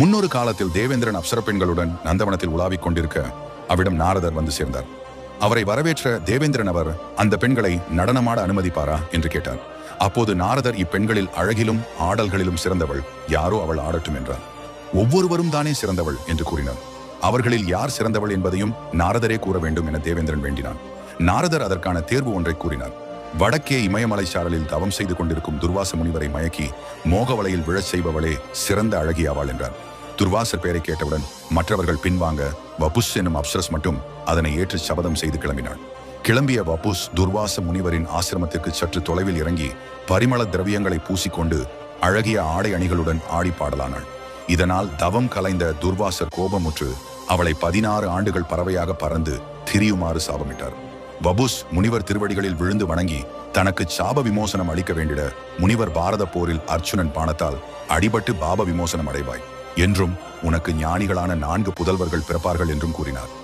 முன்னொரு காலத்தில் தேவேந்திரன் அப்சர பெண்களுடன் நந்தவனத்தில் உலாவிக் கொண்டிருக்க அவிடம் நாரதர் வந்து சேர்ந்தார். அவரை வரவேற்ற தேவேந்திரன் அவர் அந்த பெண்களை நடனமாட அனுமதிப்பாரா? என்று கேட்டார். அப்போது நாரதர் இப்பெண்களில் அழகிலும் ஆடல்களிலும் சிறந்தவள் யாரோ அவள் ஆடட்டும் என்றார். ஒவ்வொருவரும் தானே சிறந்தவள் என்று கூறினார். அவர்களில் யார் சிறந்தவள் என்பதையும் நாரதரே கூற வேண்டும் என தேவேந்திரன் வேண்டினான். நாரதர் அதற்கான தேர்வு ஒன்றை கூறினார். வடக்கே இமயமலை சாரலில் தவம் செய்து கொண்டிருக்கும் துர்வாச முனிவரை மயக்கி மோகவலையில் விழச் செய்பவளே சிறந்த அழகியாவாள் என்றார். துர்வாசர் பெயரை கேட்டவுடன் மற்றவர்கள் பின்வாங்க வபுஸ் என்னும் அப்சரஸ் மட்டும் அதனை ஏற்று சபதம் செய்து கிளம்பினாள். கிளம்பிய வபுஸ் துர்வாச முனிவரின் ஆசிரமத்திற்கு சற்று தொலைவில் இறங்கி பரிமள திரவியங்களை பூசிக்கொண்டு அழகிய ஆடை அணிகளுடன் ஆடி பாடலானாள். இதனால் தவம் கலைந்த துர்வாசர் கோபமுற்று அவளை பதினாறு ஆண்டுகள் பறவையாக பறந்து திரியுமாறு சாபமிட்டார். வபுஸ் முனிவர் திருவடிகளில் விழுந்து வணங்கி தனக்கு சாப விமோசனம் அளிக்க வேண்டிட முனிவர் பாரத போரில் அர்ச்சுனன் பாணத்தால் அடிபட்டு பாப விமோசனம் அடைவாய். என்றும் உனக்கு ஞானிகளான நான்கு புதல்வர்கள் பிறப்பார்கள் என்றும் கூறினார்.